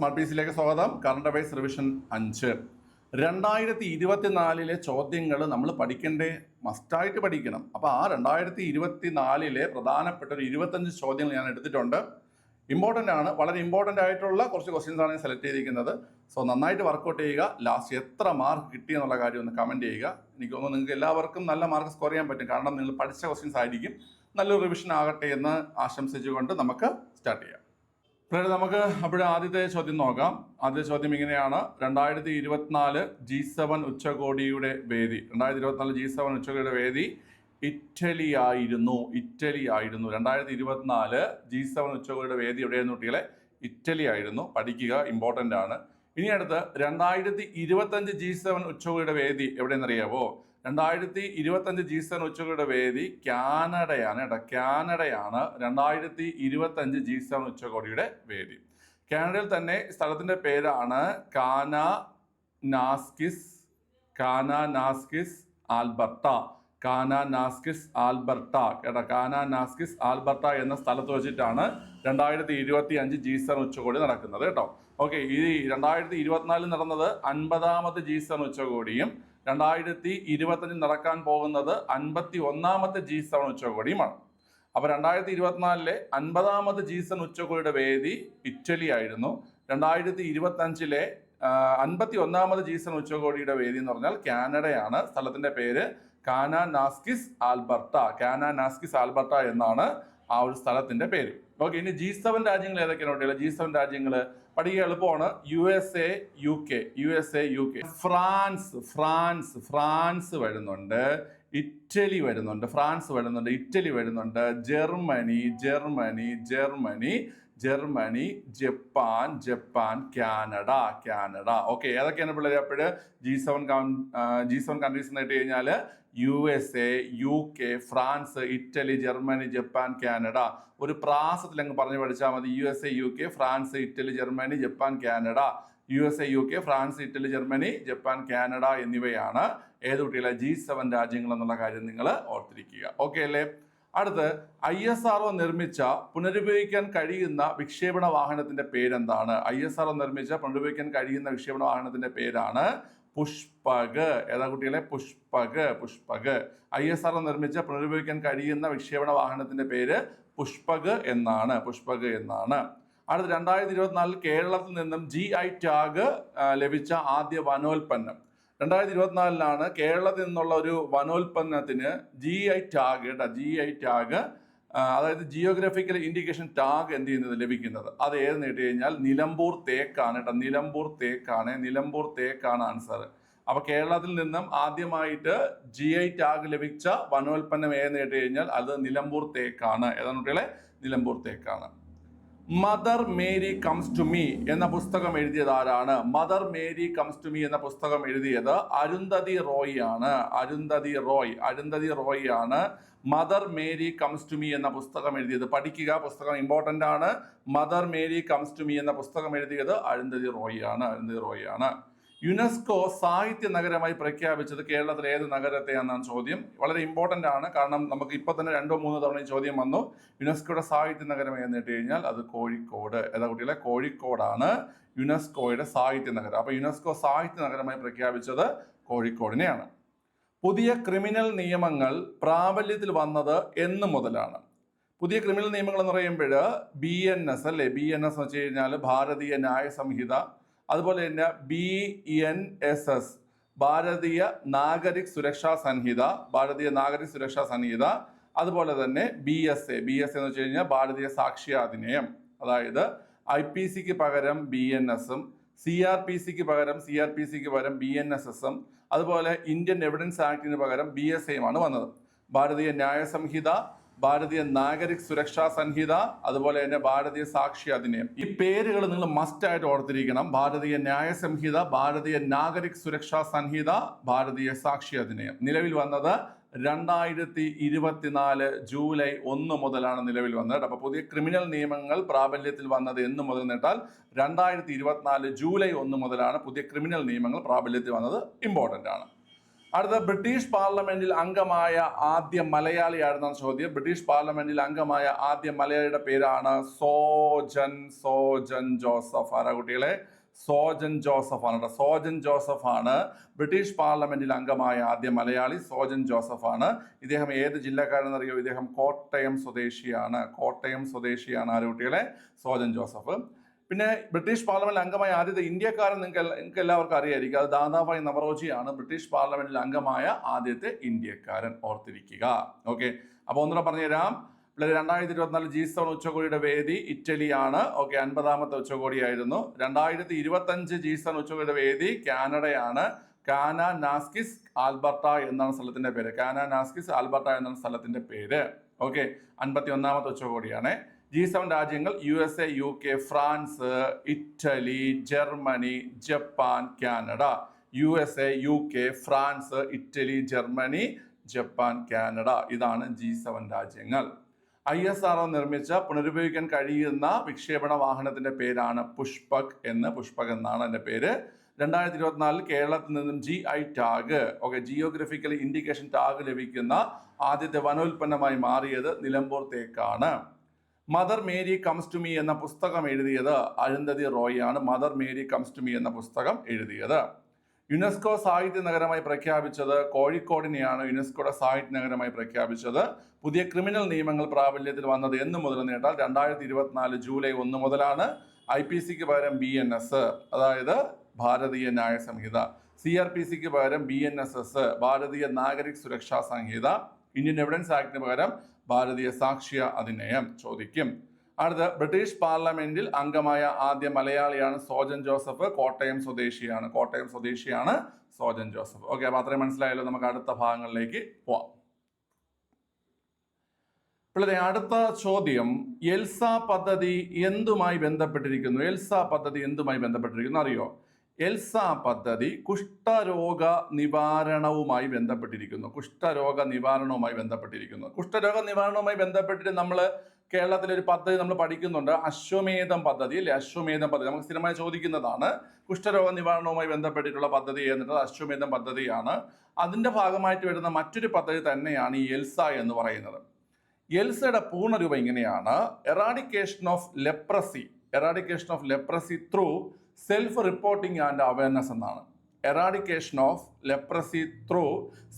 Smart സ്വാഗതം. Current affairs revision അഞ്ച്. രണ്ടായിരത്തി ഇരുപത്തിനാലിലെ ചോദ്യങ്ങൾ നമ്മൾ പഠിക്കേണ്ടേ മസ്റ്റായിട്ട് പഠിക്കണം. അപ്പോൾ ആ രണ്ടായിരത്തി ഇരുപത്തി നാലിലെ പ്രധാനപ്പെട്ട ഒരു ഇരുപത്തഞ്ച് ചോദ്യങ്ങൾ ഞാൻ എടുത്തിട്ടുണ്ട്. ഇമ്പോർട്ടന്റ് ആണ്. വളരെ ഇമ്പോർട്ടന്റ് ആയിട്ടുള്ള കുറച്ച് ക്വസ്റ്റ്യൻസ് ആണ് ഞാൻ സെലക്ട് ചെയ്തിരിക്കുന്നത്. സോ നന്നായിട്ട് വർക്കൗട്ട് ചെയ്യുക. ലാസ്റ്റ് എത്ര മാർക്ക് കിട്ടി എന്നുള്ള കാര്യം ഒന്ന് കമന്റ് ചെയ്യുക. എനിക്ക് തോന്നുന്നു നിങ്ങൾക്ക് എല്ലാവർക്കും നല്ല മാർക്ക് സ്കോർ ചെയ്യാൻ പറ്റും. കാരണം നിങ്ങൾ പഠിച്ച ക്വസ്റ്റ്യൻസ് ആയിരിക്കും. നല്ലൊരു റിവിഷൻ ആകട്ടെ എന്ന് ആശംസിച്ചുകൊണ്ട് നമുക്ക് സ്റ്റാർട്ട് ചെയ്യാം. പിന്നീട് നമുക്ക് അപ്പോൾ ആദ്യത്തെ ചോദ്യം നോക്കാം. ആദ്യത്തെ ചോദ്യം ഇങ്ങനെയാണ്. രണ്ടായിരത്തി ഇരുപത്തിനാല് ജി സെവൻ ഉച്ചകോടിയുടെ വേദി. രണ്ടായിരത്തി ഇരുപത്തിനാല് ജി സെവൻ ഉച്ചകോടിയുടെ വേദി ഇറ്റലി ആയിരുന്നു ഇറ്റലി ആയിരുന്നു രണ്ടായിരത്തി ഇരുപത്തിനാല് ജി സെവൻ ഉച്ചകോടിയുടെ വേദി എവിടെയായിരുന്നു കുട്ടികളെ? ഇറ്റലി ആയിരുന്നു പഠിക്കുക ഇമ്പോർട്ടന്റ് ആണ്. ഇനി അടുത്ത് രണ്ടായിരത്തി ഇരുപത്തഞ്ച് ജി സെവൻ ഉച്ചകോടിയുടെ വേദി എവിടെയെന്നറിയാവോ? രണ്ടായിരത്തി ഇരുപത്തഞ്ച് ജി സെവൻ ഉച്ചകോടിയുടെ വേദി കാനഡയാണ് കേട്ടോ. കാനഡയാണ് രണ്ടായിരത്തി ഇരുപത്തഞ്ച് ജി സെവൻ ഉച്ചകോടിയുടെ വേദി. കാനഡയിൽ തന്നെ സ്ഥലത്തിന്റെ പേരാണ് കാന നാസ്കിസ് കാന നാസ്കിസ് ആൽബർട്ട. കാന നാസ്കിസ് ആൽബർട്ട കേട്ടോ. കാന നാസ്കിസ് ആൽബർട്ട എന്ന സ്ഥലത്ത് വെച്ചിട്ടാണ് രണ്ടായിരത്തി ഇരുപത്തി അഞ്ച് ജി സെവൻ ഉച്ചകോടി നടക്കുന്നത് കേട്ടോ. ഓക്കെ ഈ രണ്ടായിരത്തി ഇരുപത്തിനാലിൽ നടന്നത് അൻപതാമത് ജി സെവൻ ഉച്ചകോടിയും രണ്ടായിരത്തി ഇരുപത്തഞ്ചിൽ നടക്കാൻ പോകുന്നത് അൻപത്തി ഒന്നാമത്തെ ജി സെവൻ ഉച്ചകോടിയുമാണ്. അപ്പൊ രണ്ടായിരത്തി ഇരുപത്തിനാലിലെ അൻപതാമത് ജി സെവൻ ഉച്ചകോടിയുടെ വേദി ഇറ്റലി ആയിരുന്നു. രണ്ടായിരത്തി ഇരുപത്തി അഞ്ചിലെ അൻപത്തി ഒന്നാമത് ജി സെവൻ ഉച്ചകോടിയുടെ വേദി എന്ന് പറഞ്ഞാൽ കാനഡയാണ്. സ്ഥലത്തിന്റെ പേര് കാന നാസ്കിസ് ആൽബർട്ട കാന നാസ്കിസ് ആൽബർട്ട എന്നാണ് ആ ഒരു സ്ഥലത്തിന്റെ പേര്. ഓക്കെ ഇനി ജി സെവൻ രാജ്യങ്ങൾ ഏതൊക്കെയാണ്? കുട്ടികൾ ജി സെവൻ രാജ്യങ്ങൾ പഠിക്കുക എളുപ്പമാണ്. U S A U K U S A U K France France France വരുന്നുണ്ട്. ഇറ്റലി വരുന്നുണ്ട്. ഫ്രാൻസ് വരുന്നുണ്ട്. ഇറ്റലി വരുന്നുണ്ട്. Germany Germany Germany Germany Japan Japan Canada Canada. Okay ഏതൊക്കെയാണ് പിള്ളേർ അപ്പോൾ G seven G seven countries എന്ന് കഴിഞ്ഞാൽ U S A U K France Italy Germany Japan Canada. ഒരു പ്രാസത്തിൽ അങ്ങ് പറഞ്ഞു പഠിച്ചാൽ മതി. U S A U K France Italy Germany Japan Canada. U S A U K France Italy Germany Japan Canada എന്നിവയാണ് ഏത് കുട്ടികളെ ജി സെവൻ രാജ്യങ്ങൾ എന്നുള്ള കാര്യം നിങ്ങൾ ഓർത്തിരിക്കുക. ഓക്കെ അല്ലേ? അടുത്ത് ഐ എസ് ആർ നിർമ്മിച്ച പുനരുപയോഗിക്കാൻ കഴിയുന്ന വിക്ഷേപണ വാഹനത്തിന്റെ പേരെന്താണ്? ഐ എസ് ആർ നിർമ്മിച്ച പുനരുപയോഗിക്കാൻ കഴിയുന്ന വിക്ഷേപണ വാഹനത്തിന്റെ പേരാണ് പുഷ്പക്. ഏതാ കുട്ടികളെ? Pushpak Pushpak. I S R നിർമ്മിച്ച പുനരുപയോഗിക്കാൻ കഴിയുന്ന വിക്ഷേപണ വാഹനത്തിന്റെ പേര് പുഷ്പക് എന്നാണ്. പുഷ്പക് എന്നാണ്. അടുത്ത രണ്ടായിരത്തി ഇരുപത്തിനാലിൽ കേരളത്തിൽ നിന്നും ജി ഐ ടാഗ് ലഭിച്ച ആദ്യ വനോൽപ്പന്നം. രണ്ടായിരത്തി ഇരുപത്തിനാലിലാണ് കേരളത്തിൽ നിന്നുള്ള ഒരു വനോൽപ്പന്നത്തിന് ജി ഐ ടാഗ് കേട്ടോ ജി ഐ ടാഗ് അതായത് ജിയോഗ്രഫിക്കൽ ഇൻഡിക്കേഷൻ ടാഗ് എന്ത് ചെയ്യുന്നത്? ലഭിക്കുന്നത്. അത് ഏത് നേടി കഴിഞ്ഞാൽ നിലമ്പൂർ തേക്കാണ് കേട്ടോ നിലമ്പൂർ തേക്കാണ് നിലമ്പൂർ തേക്കാണ് ആൻസർ അപ്പോൾ കേരളത്തിൽ നിന്നും ആദ്യമായിട്ട് ജി ഐ ടാഗ് ലഭിച്ച വനോൽപ്പന്നം ഏത് നേടി കഴിഞ്ഞാൽ അത് നിലമ്പൂർ തേക്കാണ്. ഏതാണ് കുട്ടികളെ? Nilambur തേക്കാണ്. Mother Mary comes to me എന്ന പുസ്തകം എഴുതിയത് ആരാണ്? Mother Mary comes to me എന്ന പുസ്തകം എഴുതിയത് അരുന്ധതി റോയ് ആണ്. അരുന്ധതി റോയ് അരുന്ധതി റോയ് ആണ് Mother Mary comes to me എന്ന പുസ്തകം എഴുതിയത്. പഠിക്കുക പുസ്തകം ഇമ്പോർട്ടന്റ് ആണ്. Mother Mary comes to me എന്ന പുസ്തകം എഴുതിയത് അരുന്ധതി റോയ് ആണ്. അരുന്ധതി റോയ് ആണ്. യുനെസ്കോ സാഹിത്യ നഗരമായി പ്രഖ്യാപിച്ചത് കേരളത്തിലെ ഏത് നഗരത്തെയാണെന്നാണ് ചോദ്യം. വളരെ ഇമ്പോർട്ടന്റ് ആണ്. കാരണം നമുക്ക് ഇപ്പോൾ തന്നെ രണ്ടോ മൂന്നോ തവണ ഈ ചോദ്യം വന്നു. യുനെസ്കോയുടെ സാഹിത്യ നഗരം എന്ന് കേട്ട് കഴിഞ്ഞാൽ അത് കോഴിക്കോട്. ഏതാ കുട്ടികളെ? കോഴിക്കോടാണ് യുനെസ്കോയുടെ സാഹിത്യ നഗരം. അപ്പോൾ യുനെസ്കോ സാഹിത്യ നഗരമായി പ്രഖ്യാപിച്ചത് കോഴിക്കോടിനെയാണ്. പുതിയ ക്രിമിനൽ നിയമങ്ങൾ പ്രാബല്യത്തിൽ വന്നത് എന്ന് മുതലാണ്. പുതിയ ക്രിമിനൽ നിയമങ്ങൾ എന്ന് പറയുമ്പോൾ ബി എൻ എസ് അല്ലേ? ബി എൻ എസ് എന്ന് വെച്ച് കഴിഞ്ഞാൽ ഭാരതീയ ന്യായ സംഹിത അതുപോലെ തന്നെ ബി എൻ എസ് എസ് ഭാരതീയ നാഗരിക് സുരക്ഷാ സംഹിത ഭാരതീയ നാഗരിക് സുരക്ഷാ സംഹിത അതുപോലെ തന്നെ B S A B S എന്ന് വെച്ച് കഴിഞ്ഞാൽ ഭാരതീയ സാക്ഷ്യാധിനിയം അതായത് ഐ പി സിക്ക് പകരം ബി എൻ എസും സി ആർ പി സിക്ക് പകരം സി ആർ പി സിക്ക് പകരം ബി എൻ എസ് എസും അതുപോലെ ഇന്ത്യൻ എവിഡൻസ് ആക്ടിന് പകരം ബി എസ് എയുമാണ് വന്നത്. ഭാരതീയ ന്യായ സംഹിത ഭാരതീയ നാഗരിക് സുരക്ഷാ സംഹിത അതുപോലെ തന്നെ ഭാരതീയ സാക്ഷി അധിനിയം. ഈ പേരുകൾ നിങ്ങൾ മസ്റ്റ് ആയിട്ട് ഓർത്തിരിക്കണം. ഭാരതീയ ന്യായ സംഹിത ഭാരതീയ നാഗരിക് സുരക്ഷാ സംഹിത ഭാരതീയ സാക്ഷി അധിനിയം. നിലവിൽ വന്നത് രണ്ടായിരത്തി ഇരുപത്തിനാല് ജൂലൈ ഒന്ന് മുതലാണ് നിലവിൽ വന്നത്. അപ്പൊ പുതിയ ക്രിമിനൽ നിയമങ്ങൾ പ്രാബല്യത്തിൽ വന്നത് എന്ന് മുതൽ നേട്ടാൽ രണ്ടായിരത്തി ഇരുപത്തിനാല് ജൂലൈ ഒന്ന് മുതലാണ് പുതിയ ക്രിമിനൽ നിയമങ്ങൾ പ്രാബല്യത്തിൽ വന്നത്. ഇമ്പോർട്ടന്റ് ആണ്. അടുത്ത ബ്രിട്ടീഷ് പാർലമെന്റിൽ അംഗമായ ആദ്യ മലയാളിയായിരുന്ന ചോദ്യം. ബ്രിട്ടീഷ് പാർലമെന്റിൽ അംഗമായ ആദ്യ മലയാളിയുടെ പേരാണ് സോജൻ സോജൻ ജോസഫ്. ആരാ കുട്ടികളെ? സോജൻ ജോസഫ് ആണ് സോജൻ ജോസഫ് ആണ് ബ്രിട്ടീഷ് പാർലമെന്റിൽ അംഗമായ ആദ്യ മലയാളി. സോജൻ ജോസഫ് ആണ് ഇദ്ദേഹം ഏത് ജില്ലക്കാരെന്ന് അറിയോ ഇദ്ദേഹം കോട്ടയം സ്വദേശിയാണ്. കോട്ടയം സ്വദേശിയാണ് ആരുകുട്ടികളെ സോജൻ ജോസഫ്. പിന്നെ ബ്രിട്ടീഷ് പാർലമെന്റിൽ അംഗമായ ആദ്യത്തെ ഇന്ത്യക്കാരൻ നിങ്ങൾക്ക് നിങ്ങൾക്ക് എല്ലാവർക്കും അറിയായിരിക്കും. അത് ദാദാഭായ് നവറോജിയാണ് ബ്രിട്ടീഷ് പാർലമെന്റിൽ അംഗമായ ആദ്യത്തെ ഇന്ത്യക്കാരൻ. ഓർത്തിരിക്കുക. ഓക്കെ? അപ്പോൾ ഒന്നുകൂടെ പറഞ്ഞുതരാം. പിള്ളേർ രണ്ടായിരത്തി ഇരുപത്തിനാല് ജി സെവൻ ഉച്ചകോടിയുടെ വേദി ഇറ്റലിയാണ്. ഓക്കെ? അൻപതാമത്തെ ഉച്ചകോടിയായിരുന്നു. രണ്ടായിരത്തി ഇരുപത്തഞ്ച് ജി സെവൻ ഉച്ചകോടിയുടെ വേദി കാനഡയാണ്. കാന നാസ്കിസ് ആൽബർട്ട എന്നാണ് സ്ഥലത്തിന്റെ പേര്. കാന നാസ്കിസ് ആൽബർട്ട എന്നാണ് സ്ഥലത്തിന്റെ പേര്. ഓക്കെ? അൻപത്തി ഒന്നാമത്തെ ഉച്ചകോടിയാണ്. ജി സെവൻ രാജ്യങ്ങൾ U S A U K France Italy Germany Japan Canada U S A U K France Italy Germany Japan Canada ഇതാണ് ജി സെവൻ രാജ്യങ്ങൾ. ഐ എസ് ആർ ഒ നിർമ്മിച്ച പുനരുപയോഗിക്കാൻ കഴിയുന്ന വിക്ഷേപണ വാഹനത്തിന്റെ പേരാണ് പുഷ്പക് എന്ന്. പുഷ്പക് എന്നാണ് എന്റെ പേര്. രണ്ടായിരത്തി ഇരുപത്തിനാലിൽ കേരളത്തിൽ നിന്നും G I tag okay geographical indication tag ലഭിക്കുന്ന ആദ്യത്തെ വനോൽപ്പന്നമായി മാറിയത് Nilambur തേക്കാണ്. Mother Mary comes to me എന്ന പുസ്തകം എഴുതിയത് അരുന്ധതി റോയ് ആണ് Mother Mary comes to me എന്ന പുസ്തകം എഴുതിയത്. യുനെസ്കോ സാഹിത്യ നഗരമായി പ്രഖ്യാപിച്ചത് കോഴിക്കോടിനെയാണ് യുനെസ്കോയുടെ സാഹിത്യ നഗരമായി പ്രഖ്യാപിച്ചത്. പുതിയ ക്രിമിനൽ നിയമങ്ങൾ പ്രാബല്യത്തിൽ വന്നത് എന്ന് മുതൽ നേട്ടാൽ രണ്ടായിരത്തി ഇരുപത്തിനാല് ജൂലൈ ഒന്ന് മുതലാണ് ഐ പി സിക്ക് പകരം ബി എൻ എസ് അതായത് ഭാരതീയ ന്യായ സംഹിത. സി ആർ പി സിക്ക് പകരം ബി എൻ എസ് എസ് ഭാരതീയ നാഗരിക് സുരക്ഷാ സംഹിത. ഇന്ത്യൻ എവിഡൻസ് ആക്ടിന് പകരം ഭാരതീയ സാക്ഷ്യ അധിനയം ചോദിക്കും. അടുത്ത ബ്രിട്ടീഷ് പാർലമെന്റിൽ അംഗമായ ആദ്യ മലയാളിയാണ് സോജൻ ജോസഫ്. കോട്ടയം സ്വദേശിയാണ്. കോട്ടയം സ്വദേശിയാണ് സോജൻ ജോസഫ്. ഓക്കെ അപ്പൊ അത്രയും മനസ്സിലായല്ലോ. നമുക്ക് അടുത്ത ഭാഗങ്ങളിലേക്ക് പോവാം. പിള്ളേരെ അടുത്ത ചോദ്യം. എൽസ പദ്ധതി എന്തുമായി ബന്ധപ്പെട്ടിരിക്കുന്നു? എൽസ പദ്ധതി എന്തുമായി ബന്ധപ്പെട്ടിരിക്കുന്നു? അറിയോ? എൽസ പദ്ധതി കുഷ്ഠരോഗ നിവാരണവുമായി ബന്ധപ്പെട്ടിരിക്കുന്നു. കുഷ്ഠരോഗ നിവാരണവുമായി ബന്ധപ്പെട്ടിരിക്കുന്നു. കുഷ്ഠരോഗ നിവാരണവുമായി ബന്ധപ്പെട്ടിട്ട് നമ്മൾ കേരളത്തിലെ ഒരു പദ്ധതി നമ്മൾ പഠിക്കുന്നുണ്ട്. അശ്വമേധം പദ്ധതി അല്ലെ? അശ്വമേധം പദ്ധതി. നമുക്ക് സ്ഥിരമായി ചോദിക്കുന്നതാണ് കുഷ്ഠരോഗ നിവാരണവുമായി ബന്ധപ്പെട്ടിട്ടുള്ള പദ്ധതി എന്നുള്ളത് അശ്വമേധം പദ്ധതിയാണ്. അതിന്റെ ഭാഗമായിട്ട് വരുന്ന മറ്റൊരു പദ്ധതി തന്നെയാണ് ഈ എൽസ എന്ന് പറയുന്നത്. എൽസയുടെ പൂർണരൂപം ഇങ്ങനെയാണ്. Eradication of leprosy eradication of leprosy through self reporting and awareness എന്നാണ്. Eradication of leprosy through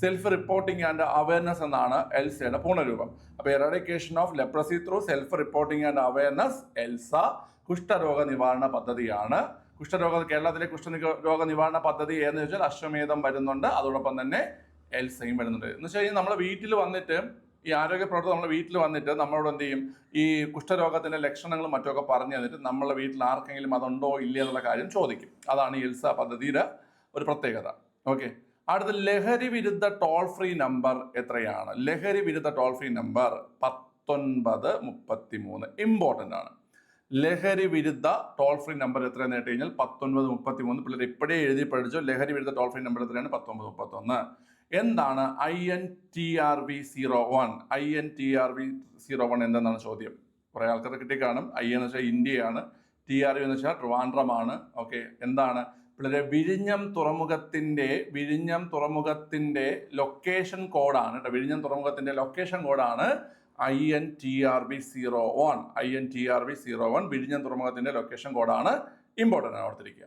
self reporting and awareness എന്നാണ് എൽസയുടെ പൂർണരൂപം. അപ്പോൾ eradication of leprosy through self reporting and awareness ELSA കുഷ്ഠരോഗ നിവാരണ പദ്ധതിയാണ്. കുഷ്ഠരോഗ കേരളത്തിലെ കുഷ്ഠരോഗ നിവാരണ പദ്ധതി ഏതെന്ന് വെച്ചാൽ അശ്വമേധം വരുന്നുണ്ട്. അതോടൊപ്പം തന്നെ എൽസയും വരുന്നുണ്ട്. എന്ന് വെച്ച് കഴിഞ്ഞാൽ നമ്മൾ വീട്ടിൽ വന്നിട്ട് ഈ ആരോഗ്യ പ്രവർത്തകർ നമ്മുടെ വീട്ടിൽ വന്നിട്ട് നമ്മളോട് എന്ത് ചെയ്യും? ഈ കുഷ്ഠരോഗത്തിന്റെ ലക്ഷണങ്ങളും മറ്റൊക്കെ പറഞ്ഞു തന്നിട്ട് നമ്മളെ വീട്ടിൽ ആർക്കെങ്കിലും അതുണ്ടോ ഇല്ല എന്നുള്ള കാര്യം ചോദിക്കും. അതാണ് ഈ എൽസ പദ്ധതിയുടെ ഒരു പ്രത്യേകത. ഓക്കെ. അടുത്ത ലഹരി വിരുദ്ധ ടോൾ ഫ്രീ നമ്പർ എത്രയാണ്? ലഹരി വിരുദ്ധ ടോൾ ഫ്രീ നമ്പർ പത്തൊൻപത് മുപ്പത്തി മൂന്ന് ഇമ്പോർട്ടന്റ് ആണ്. ലഹരി വിരുദ്ധ ടോൾ ഫ്രീ നമ്പർ എത്രയാണെന്ന് കേട്ട് കഴിഞ്ഞാൽ പത്തൊൻപത് മുപ്പത്തി മൂന്ന് പിള്ളേർ ഇപ്പോഴേ എഴുതി പഠിച്ചു. ലഹരി വിരുദ്ധ ടോൾ ഫ്രീ നമ്പർ എത്രയാണ്? പത്തൊമ്പത് മുപ്പത്തൊന്ന്. എന്താണ് I N T R V zero one I N T R V zero one എന്തെന്നാണ് ചോദ്യം? കുറേ ആൾക്കാർ കിട്ടി കാണും. ഐ എന്ന് വെച്ചാൽ ഇന്ത്യയാണ്. ടി ആർ വി എന്ന് വെച്ചാൽ ട്രിവാൻഡ്രമാണ്. ഓക്കെ എന്താണ്? പിള്ളേരെ വിഴിഞ്ഞം തുറമുഖത്തിന്റെ വിഴിഞ്ഞം തുറമുഖത്തിന്റെ ലൊക്കേഷൻ കോഡാണ് കേട്ടോ. വിഴിഞ്ഞം തുറമുഖത്തിന്റെ ലൊക്കേഷൻ കോഡാണ് I N T R B zero one I N T R B zero one വിഴിഞ്ഞം തുറമുഖത്തിന്റെ ലൊക്കേഷൻ കോഡാണ് ഇമ്പോർട്ടന്റ് ആണ് ഓർത്തിരിക്കുക.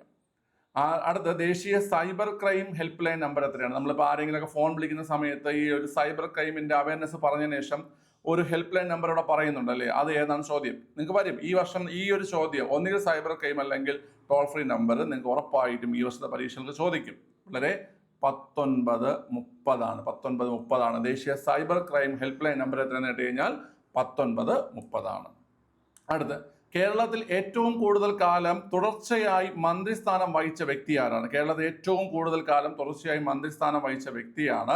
അടുത്ത ദേശീയ cyber crime help line number എത്രയാണ്? നമ്മളിപ്പോൾ ആരെങ്കിലുമൊക്കെ ഫോൺ വിളിക്കുന്ന സമയത്ത് ഈ ഒരു സൈബർ ക്രൈമിന്റെ അവയർനെസ് പറഞ്ഞതിന് ശേഷം ഒരു ഹെൽപ്പ് ലൈൻ നമ്പർ ഇവിടെ പറയുന്നുണ്ട് അല്ലേ? അത് ഏതാണ് ചോദ്യം? നിങ്ങൾക്ക് വരും ഈ വർഷം ഈ ഒരു ചോദ്യം ഒന്നുകിൽ സൈബർ ക്രൈം അല്ലെങ്കിൽ ടോൾ ഫ്രീ നമ്പർ നിങ്ങൾക്ക് ഉറപ്പായിട്ടും ഈ വർഷത്തെ പരീക്ഷകൾക്ക് ചോദിക്കും. വളരെ പത്തൊൻപത് മുപ്പതാണ് പത്തൊൻപത് മുപ്പതാണ്. ദേശീയ cyber crime help line number എത്രയെന്ന് കേട്ട് കഴിഞ്ഞാൽ പത്തൊൻപത് മുപ്പതാണ്. അടുത്ത് കേരളത്തിൽ ഏറ്റവും കൂടുതൽ കാലം തുടർച്ചയായി മന്ത്രിസ്ഥാനം വഹിച്ച വ്യക്തി ആരാണ്? കേരളത്തിൽ ഏറ്റവും കൂടുതൽ കാലം തുടർച്ചയായി മന്ത്രിസ്ഥാനം വഹിച്ച വ്യക്തിയാണ്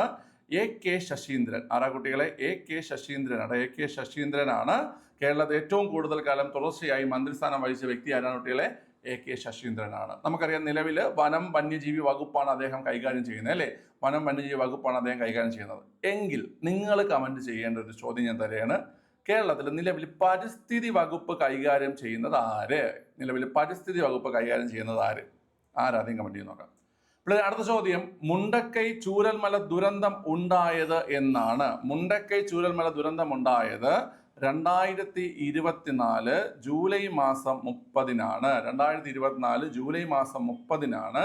എ കെ ശശീന്ദ്രൻ. ആരാ കുട്ടികളെ? എ കെ ശശീന്ദ്രനാണ്. എ കെ ശശീന്ദ്രനാണ് കേരളത്തിൽ ഏറ്റവും കൂടുതൽ കാലം തുടർച്ചയായി മന്ത്രിസ്ഥാനം വഹിച്ച വ്യക്തി ആരാണ് കുട്ടികളെ? എ കെ ശശീന്ദ്രനാണ്. നമുക്കറിയാം നിലവിൽ വനം വന്യജീവി വകുപ്പാണ് അദ്ദേഹം കൈകാര്യം ചെയ്യുന്നത് അല്ലേ? വനം വന്യജീവി വകുപ്പാണ് അദ്ദേഹം കൈകാര്യം ചെയ്യുന്നത്. എങ്കിൽ നിങ്ങൾ കമന്റ് ചെയ്യേണ്ട ഒരു ചോദ്യം ഞാൻ തരെയാണ് കേരളത്തിൽ നിലവിൽ പരിസ്ഥിതി വകുപ്പ് കൈകാര്യം ചെയ്യുന്നത് ആര്? നിലവിൽ പരിസ്ഥിതി വകുപ്പ് കൈകാര്യം ചെയ്യുന്നത് ആര്? ആരാദ്യം കമന്റ് ചെയ്ത് നോക്കാം. പിള്ളേർ അടുത്ത ചോദ്യം. മുണ്ടക്കൈ ചൂരൽമല ദുരന്തം ഉണ്ടായത് എന്നാണ്. മുണ്ടക്കൈ ചൂരൽമല ദുരന്തം ഉണ്ടായത് രണ്ടായിരത്തി ഇരുപത്തിനാല് ജൂലൈ മാസം മുപ്പതിനാണ്. രണ്ടായിരത്തി ഇരുപത്തിനാല് ജൂലൈ മാസം മുപ്പതിനാണ്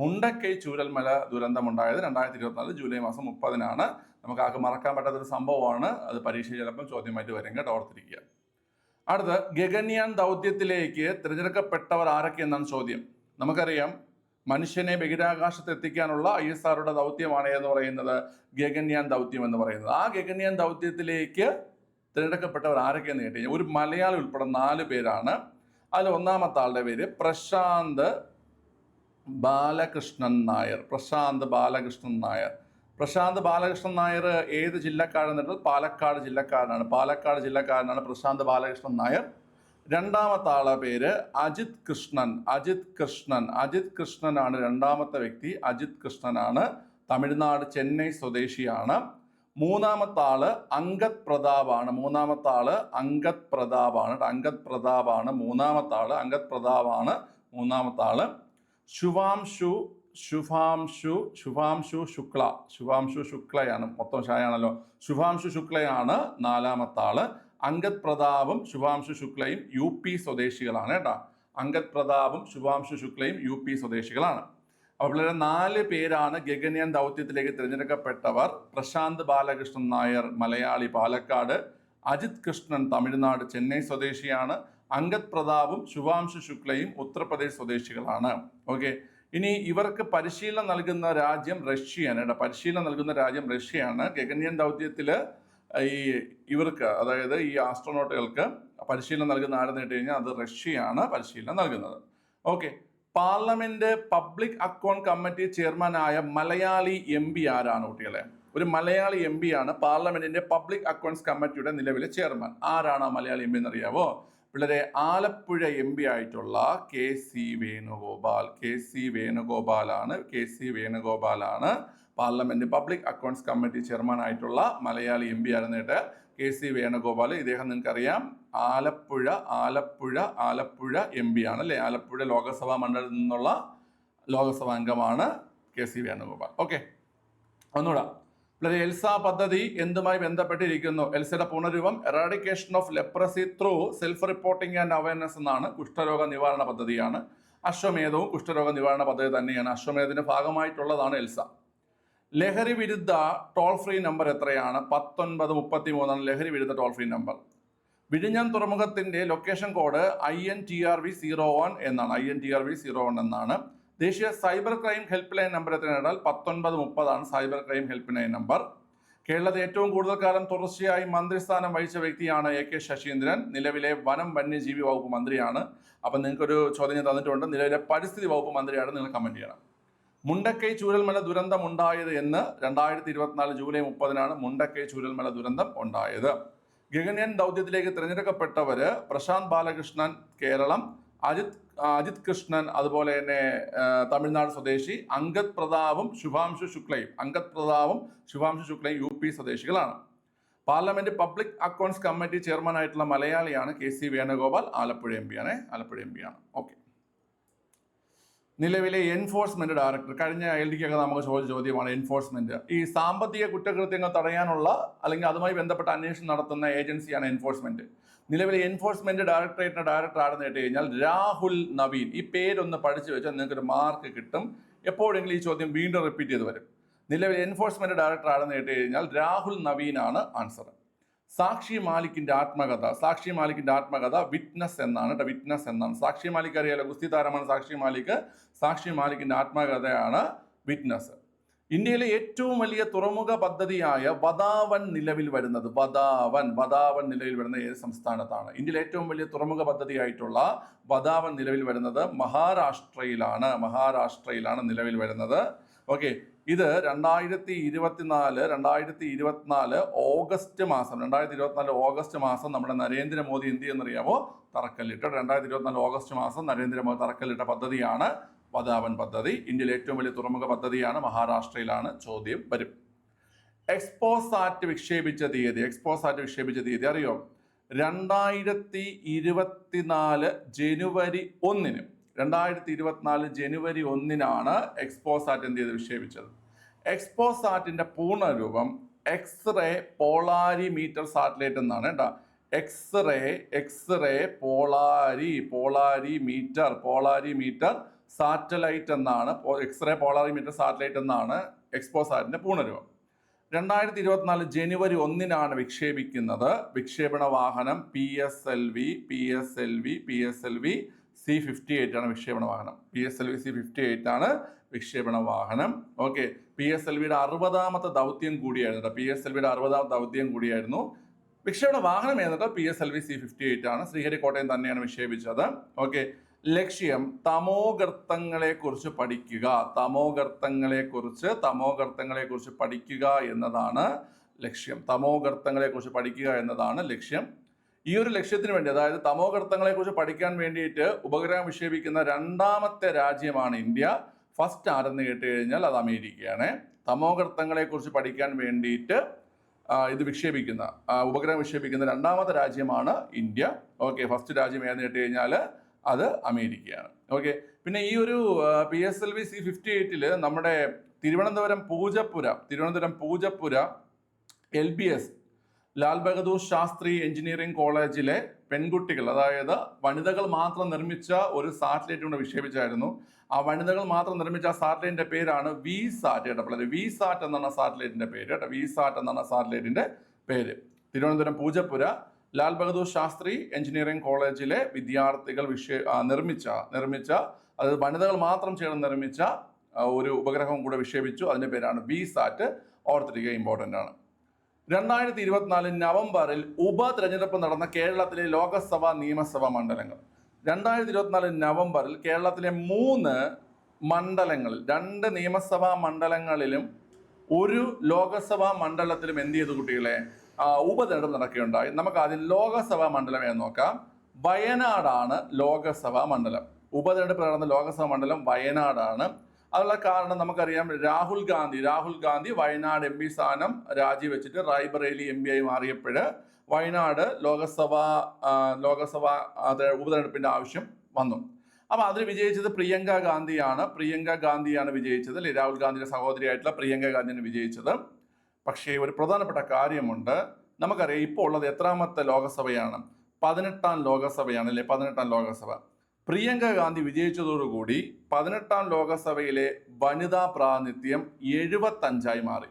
മുണ്ടക്കൈ ചൂരൽമല ദുരന്തമുണ്ടായത് രണ്ടായിരത്തി ഇരുപത്തിനാല് ജൂലൈ മാസം മുപ്പതിനാണ് നമുക്ക് ആർക്കും മറക്കാൻ പറ്റാത്തൊരു സംഭവമാണ്. അത് പരീക്ഷ ചിലപ്പോൾ ചോദ്യമായിട്ട് വരും കേട്ടോ ഓർത്തിരിക്കുക. അടുത്ത് ഗഗൻയാൻ ദൗത്യത്തിലേക്ക് തിരഞ്ഞെടുക്കപ്പെട്ടവർ ആരൊക്കെ എന്നാണ് ചോദ്യം. നമുക്കറിയാം മനുഷ്യനെ ബഹിരാകാശത്ത് എത്തിക്കാനുള്ള ഐ എസ് ആറുടെ ദൗത്യമാണ് എന്ന് പറയുന്നത്? ഗഗൻയാൻ ദൗത്യം എന്ന് പറയുന്നത്. ആ ഗഗൻയാൻ ദൗത്യത്തിലേക്ക് തിരഞ്ഞെടുക്കപ്പെട്ടവർ ആരൊക്കെയെന്ന് കേട്ട് കഴിഞ്ഞാൽ ഒരു മലയാളി ഉൾപ്പെടെ നാല് പേരാണ്. അതിൽ ഒന്നാമത്തെ ആളുടെ പേര് പ്രശാന്ത് ബാലകൃഷ്ണൻ നായർ. പ്രശാന്ത് ബാലകൃഷ്ണൻ നായർ. പ്രശാന്ത് ബാലകൃഷ്ണൻ നായർ ഏത് ജില്ലക്കാരൻ പാലക്കാട് ജില്ലക്കാരനാണ്. പാലക്കാട് ജില്ലക്കാരനാണ് പ്രശാന്ത് ബാലകൃഷ്ണൻ നായർ. രണ്ടാമത്തെ ആളെ പേര് അജിത് കൃഷ്ണൻ. അജിത് കൃഷ്ണൻ. അജിത് കൃഷ്ണനാണ് രണ്ടാമത്തെ വ്യക്തി. അജിത് കൃഷ്ണനാണ് തമിഴ്നാട് ചെന്നൈ സ്വദേശിയാണ്. മൂന്നാമത്തെ ആൾ അങ്കത് ആണ് മൂന്നാമത്തെ ആൾ അങ്കത് പ്രതാപാണ് അങ്കത് ആണ് മൂന്നാമത്തെ ആൾ. അങ്കത് ആണ് മൂന്നാമത്തെ ആൾ. ശുഭാംശു ശുഭാംശു ശുഭാംശു ശുക്ല. ശുഭാംശു ശുക്ലയാണ്. മൊത്തം ഷായാണല്ലോ ശുഭാംശു ശുക്ലയാണ് നാലാമത്തെ ആൾ അങ്കത് പ്രതാപും ശുഭാംശു ശുക്ലയും യു പി സ്വദേശികളാണ് കേട്ടോ. അങ്കത് പ്രതാപും ശുഭാംശു ശുക്ലയും യു പി സ്വദേശികളാണ്. അപ്പോൾ പിള്ളേരെ നാല് പേരാണ് ഗഗനിയൻ ദൗത്യത്തിലേക്ക് തിരഞ്ഞെടുക്കപ്പെട്ടവർ. പ്രശാന്ത് ബാലകൃഷ്ണൻ നായർ മലയാളി പാലക്കാട്. അജിത് കൃഷ്ണൻ തമിഴ്നാട് ചെന്നൈ സ്വദേശിയാണ്. അങ്കത് പ്രതാപും ശുഭാംശു ശുക്ലയും ഉത്തർപ്രദേശ് സ്വദേശികളാണ്. ഓക്കെ. ഇനി ഇവർക്ക് പരിശീലനം നൽകുന്ന രാജ്യം റഷ്യയാണ് കേട്ടോ. പരിശീലനം നൽകുന്ന രാജ്യം റഷ്യയാണ്. ഗഗൻയാൻ ദൗത്യത്തിൽ ഈ ഇവർക്ക് അതായത് ഈ ആസ്ട്രോനോട്ടുകൾക്ക് പരിശീലനം നൽകുന്ന ആരെന്ന് കേട്ട് കഴിഞ്ഞാൽ അത് റഷ്യയാണ് പരിശീലനം നൽകുന്നത്. Okay. Parliament public account committee ചെയർമാനായ മലയാളി എം പി ആരാണ് കുട്ടികളെ? ഒരു മലയാളി എം ആണ് പാർലമെന്റിന്റെ പബ്ലിക് അക്കൗണ്ട്സ് കമ്മിറ്റിയുടെ നിലവിലെ ചെയർമാൻ. ആരാണ് ആ മലയാളി എം പി എന്നറിയാവോ? പിള്ളേരെ ആലപ്പുഴ എം പി ആയിട്ടുള്ള K C Venugopal K C വേണുഗോപാലാണ് K C വേണുഗോപാലാണ് parliament public accounts committee chairman ആയിട്ടുള്ള മലയാളി എം പി ആയിരുന്നിട്ട് കെ സി വേണുഗോപാൽ. ഇദ്ദേഹം നിങ്ങൾക്കറിയാം ആലപ്പുഴ ആലപ്പുഴ ആലപ്പുഴ എം പി ആണ് അല്ലേ? ആലപ്പുഴ ലോകസഭാ മണ്ഡലത്തിൽ നിന്നുള്ള ലോകസഭാ അംഗമാണ് കെ സി വേണുഗോപാൽ. ഓക്കെ ഒന്നുകൂടാ. പിള്ളേരെ എൽസ പദ്ധതി എന്തുമായി ബന്ധപ്പെട്ടിരിക്കുന്നു? എൽസയുടെ പുനരൂപം eradication of leprosy through self reporting and awareness എന്നാണ് കുഷ്ഠരോഗ നിവാരണ പദ്ധതിയാണ്. അശ്വമേധവും കുഷ്ഠരോഗ നിവാരണ പദ്ധതി തന്നെയാണ്. അശ്വമേധത്തിന്റെ ഭാഗമായിട്ടുള്ളതാണ് എൽസ ലഹരി വിരുദ്ധ ടോൾ ഫ്രീ നമ്പർ എത്രയാണ്? പത്തൊൻപത് മുപ്പത്തി മൂന്നാണ് ലഹരി വിരുദ്ധ ടോൾ ഫ്രീ നമ്പർ വിഴിഞ്ഞം തുറമുഖത്തിന്റെ location code I N T R V zero one എന്നാണ്. I N T R V zero one എന്നാണ്. ദേശീയ cyber crime help line number എത്രയാണെന്നാൽ പത്തൊൻപത് മുപ്പതാണ് cyber crime help line number. കേരളത്തിൽ ഏറ്റവും കൂടുതൽ കാലം തുടർച്ചയായി മന്ത്രിസ്ഥാനം വഹിച്ച വ്യക്തിയാണ് എ കെ ശശീന്ദ്രൻ. നിലവിലെ വനം വന്യജീവി വകുപ്പ് മന്ത്രിയാണ്. അപ്പം നിങ്ങൾക്കൊരു ചോദ്യം തന്നിട്ടുണ്ട്. നിലവിലെ പരിസ്ഥിതി വകുപ്പ് മന്ത്രിയാണ് നിങ്ങൾ കമന്റ് ചെയ്യണം. മുണ്ടക്കൈ ചൂരൽമല ദുരന്തം ഉണ്ടായത് എന്ന് രണ്ടായിരത്തി ഇരുപത്തിനാല് ജൂലൈ മുപ്പതിനാണ് മുണ്ടക്കൈ ചൂരൽമല ദുരന്തം ഉണ്ടായത്. ഗഗനയൻ ദൗത്യത്തിലേക്ക് തിരഞ്ഞെടുക്കപ്പെട്ടവര് പ്രശാന്ത് ബാലകൃഷ്ണൻ കേരളം അജിത് അജിത് കൃഷ്ണൻ അതുപോലെ തന്നെ തമിഴ്നാട് സ്വദേശി അങ്കത് പ്രതാപും ശുഭാംശു ശുക്ലയും. അങ്കത് പ്രതാപും ശുഭാംശു ശുക്ലയും യു പി സ്വദേശികളാണ്. Parliament public accounts committee chairman ആയിട്ടുള്ള മലയാളിയാണ് K C Venugopal. Alappuzha M ആണ്. ആലപ്പുഴ എം ആണ്. ഓക്കെ. നിലവിലെ എൻഫോഴ്സ്മെന്റ് ഡയറക്ടർ കഴിഞ്ഞ എൽ ഡിക്കൊക്കെ നമുക്ക് ചോദിച്ച ചോദ്യമാണ് എൻഫോഴ്സ്മെന്റ്. ഈ സാമ്പത്തിക കുറ്റകൃത്യങ്ങൾ തടയാനുള്ള അല്ലെങ്കിൽ അതുമായി ബന്ധപ്പെട്ട അന്വേഷണം നടത്തുന്ന ഏജൻസിയാണ് എൻഫോഴ്സ്മെന്റ്. നിലവിലെ എൻഫോഴ്സ്മെന്റ് ഡയറക്ടറേറ്റിന്റെ ഡയറക്ടർ ആണെന്ന് കേട്ട് കഴിഞ്ഞാൽ രാഹുൽ നവീൻ. ഈ പേരൊന്ന് പഠിച്ചു വെച്ചാൽ നിങ്ങൾക്ക് ഒരു മാർക്ക് കിട്ടും. എപ്പോഴെങ്കിലും ഈ ചോദ്യം വീണ്ടും റിപ്പീറ്റ് ചെയ്ത് വരും. നിലവിലെ എൻഫോഴ്സ്മെന്റ് ഡയറക്ടർ ആണെന്ന് കേട്ട് കഴിഞ്ഞാൽ രാഹുൽ നവീനാണ് ആൻസർ സാക്ഷി മാലിക്കിന്റെ ആത്മകഥ. സാക്ഷി മാലിക്കിന്റെ ആത്മകഥ വിറ്റ്നസ് എന്നാണ് വിറ്റ്നസ് എന്നാണ്. സാക്ഷി മാലിക് അറിയാലോ ഗുസ്തി താരമാണ് സാക്ഷി മാലിക് സാക്ഷി മാലിക്കിന്റെ ആത്മകഥയാണ് വിറ്റ്നസ് ഇന്ത്യയിലെ ഏറ്റവും വലിയ തുറമുഖ പദ്ധതിയായ വദാവൻ നിലവിൽ വരുന്നത് വദാവൻ വദാവൻ നിലവിൽ വരുന്ന ഏത് സംസ്ഥാനത്താണ്? ഇന്ത്യയിലെ ഏറ്റവും വലിയ തുറമുഖ പദ്ധതിയായിട്ടുള്ള വദാവൻ നിലവിൽ വരുന്നത് മഹാരാഷ്ട്രയിലാണ്. മഹാരാഷ്ട്രയിലാണ് നിലവിൽ വരുന്നത്. ഓക്കെ ഇത് രണ്ടായിരത്തി ഇരുപത്തിനാല് രണ്ടായിരത്തി ഇരുപത്തിനാല് ഓഗസ്റ്റ് മാസം രണ്ടായിരത്തി ഇരുപത്തിനാല് ഓഗസ്റ്റ് മാസം നമ്മുടെ നരേന്ദ്രമോദി എന്ത് ചെയ്യുന്നറിയാമോ തറക്കല്ലിട്ട രണ്ടായിരത്തി ഇരുപത്തിനാല് ഓഗസ്റ്റ് മാസം നരേന്ദ്രമോദി തറക്കല്ലിട്ട പദ്ധതിയാണ് വദാവൻ പദ്ധതി ഇന്ത്യയിലെ ഏറ്റവും വലിയ തുറമുഖ പദ്ധതിയാണ് മഹാരാഷ്ട്രയിലാണ് ചോദ്യം വരും. എക്സ്പോസാറ്റ് വിക്ഷേപിച്ച തീയതി എക്സ്പോസാറ്റ് വിക്ഷേപിച്ച തീയതി അറിയോ? രണ്ടായിരത്തി ഇരുപത്തിനാല് ജനുവരി ഒന്നിന്. രണ്ടായിരത്തി ഇരുപത്തിനാല് ജനുവരി ഒന്നിനാണ് എക്സ്പോസാറ്റ് എന്ത് ചെയ്ത് വിക്ഷേപിച്ചത്. എക്സ്പോസാറ്റിന്റെ പൂർണരൂപം എക്സ് റേ പോളാരിമീറ്റർ സാറ്റലൈറ്റ് എന്നാണ് കേട്ടോ. X ray X ray polari polarimeter polarimeter satellite എന്നാണ് എക്സ്റേ പോളാരി സാറ്റലൈറ്റ് എന്നാണ് എക്സ്പോസാറ്റിന്റെ പൂർണരൂപം രണ്ടായിരത്തി ഇരുപത്തിനാല് ജനുവരി ഒന്നിനാണ് വിക്ഷേപിക്കുന്നത്. വിക്ഷേപണ വാഹനം P S L V P S L V P S L V C fifty eight ആണ് വിക്ഷേപണ വാഹനം. P S L V C fifty eight ആണ് വിക്ഷേപണ വാഹനം. ഓക്കെ പി എസ് എൽ വിയുടെ അറുപതാമത്തെ ദൗത്യം കൂടിയായിരുന്നു പി എസ് എൽ വിയുടെ അറുപതാമത്തെ ദൗത്യം കൂടിയായിരുന്നു. വിക്ഷേപണ വാഹനം എന്നിട്ട് P S L V C fifty eight ആണ്. ശ്രീഹരിക്കോട്ടയം തന്നെയാണ് വിക്ഷേപിച്ചത്. ഓക്കെ ലക്ഷ്യം തമോഗർത്തങ്ങളെ കുറിച്ച് പഠിക്കുക. തമോഗർത്തങ്ങളെ കുറിച്ച് തമോഗർത്തങ്ങളെ കുറിച്ച് പഠിക്കുക എന്നതാണ് ലക്ഷ്യം. തമോഗർത്തങ്ങളെ കുറിച്ച് പഠിക്കുക എന്നതാണ് ലക്ഷ്യം. ഈ ഒരു ലക്ഷ്യത്തിന് വേണ്ടി അതായത് തമോഗർത്തങ്ങളെ കുറിച്ച് പഠിക്കാൻ വേണ്ടിയിട്ട് ഉപഗ്രഹം വിക്ഷേപിക്കുന്ന രണ്ടാമത്തെ രാജ്യമാണ് ഇന്ത്യ. ഫസ്റ്റ് ആരെന്ന് കേട്ട് കഴിഞ്ഞാൽ അത് അമേരിക്കയാണ്. തമോഗർത്തങ്ങളെ കുറിച്ച് പഠിക്കാൻ വേണ്ടിയിട്ട് ഇത് വിക്ഷേപിക്കുന്ന ഉപഗ്രഹം വിക്ഷേപിക്കുന്ന രണ്ടാമത്തെ രാജ്യമാണ് ഇന്ത്യ. ഓക്കെ ഫസ്റ്റ് രാജ്യം ഏതെന്ന് കേട്ട് കഴിഞ്ഞാൽ അത് അമേരിക്കയാണ്. ഓക്കെ പിന്നെ ഈ ഒരു P S L V C fifty എയ്റ്റിൽ നമ്മുടെ Thiruvananthapuram Poojappura Thiruvananthapuram Poojappura L B S Lal Bahadur Shastri engineering കോളേജിലെ പെൺകുട്ടികൾ അതായത് വനിതകൾ മാത്രം നിർമ്മിച്ച ഒരു സാറ്റലൈറ്റ് കൊണ്ട് വിക്ഷേപിച്ചായിരുന്നു. ആ വനിതകൾ മാത്രം നിർമ്മിച്ച ആ സാറ്റലൈറ്റിന്റെ പേരാണ് വി സാറ്റ് കേട്ടോ. വി സാറ്റ് എന്നാണ് സാറ്റലൈറ്റിന്റെ പേര് കേട്ടോ. വി സാറ്റ് എന്നാണ് സാറ്റലൈറ്റിന്റെ പേര്. തിരുവനന്തപുരം പൂജപ്പുര ലാൽ ബഹദൂർ ശാസ്ത്രി എഞ്ചിനീയറിംഗ് കോളേജിലെ വിദ്യാർത്ഥികൾ വിഷയ നിർമ്മിച്ച നിർമ്മിച്ച അത് വനിതകൾ മാത്രം ചേർന്ന് നിർമ്മിച്ച ഒരു ഉപഗ്രഹം കൂടെ വിക്ഷേപിച്ചു. അതിന്റെ പേരാണ് ബി സാറ്റ്. ഓർത്തിരിക്കുക ഇമ്പോർട്ടന്റ് ആണ്. രണ്ടായിരത്തി ഇരുപത്തിനാല് നവംബറിൽ ഉപതെരഞ്ഞെടുപ്പ് നടന്ന കേരളത്തിലെ ലോകസഭ നിയമസഭാ മണ്ഡലങ്ങൾ. രണ്ടായിരത്തി ഇരുപത്തിനാല് നവംബറിൽ കേരളത്തിലെ മൂന്ന് മണ്ഡലങ്ങളിൽ രണ്ട് നിയമസഭാ മണ്ഡലങ്ങളിലും ഒരു ലോകസഭാ മണ്ഡലത്തിലും എന്ത് ചെയ്തു കുട്ടികളെ? ഉപതെരഞ്ഞെടുപ്പ് നടക്കുകയുണ്ടായി. നമുക്ക് ആദ്യം ലോകസഭാ മണ്ഡലം എന്ന് നോക്കാം. വയനാടാണ് ലോകസഭാ മണ്ഡലം. ഉപതെരഞ്ഞെടുപ്പ് നടന്ന ലോകസഭാ മണ്ഡലം വയനാടാണ്. അതുള്ള കാരണം നമുക്കറിയാം രാഹുൽ ഗാന്ധി. രാഹുൽ ഗാന്ധി വയനാട് എം പി സ്ഥാനം രാജിവെച്ചിട്ട് റായ്ബറേലി എം പി ആയി മാറിയപ്പോൾ വയനാട് ലോകസഭാ ലോകസഭാ ഉപതെരഞ്ഞെടുപ്പിന്റെ ആവശ്യം വന്നു. അപ്പൊ അതിൽ വിജയിച്ചത് പ്രിയങ്ക ഗാന്ധിയാണ്. പ്രിയങ്ക ഗാന്ധിയാണ് വിജയിച്ചത്. അല്ലെ? രാഹുൽ ഗാന്ധിയുടെ സഹോദരിയായിട്ടുള്ള പ്രിയങ്ക ഗാന്ധിയാണ് വിജയിച്ചത്. പക്ഷേ ഒരു പ്രധാനപ്പെട്ട കാര്യമുണ്ട്. നമുക്കറിയാം ഇപ്പോൾ ഉള്ളത് എത്രാമത്തെ ലോകസഭയാണ്. പതിനെട്ടാം ലോകസഭയാണ് അല്ലെ? പതിനെട്ടാം ലോകസഭ. പ്രിയങ്ക ഗാന്ധി വിജയിച്ചതോടുകൂടി പതിനെട്ടാം ലോകസഭയിലെ വനിതാ പ്രാതിനിധ്യം എഴുപത്തഞ്ചായി മാറി.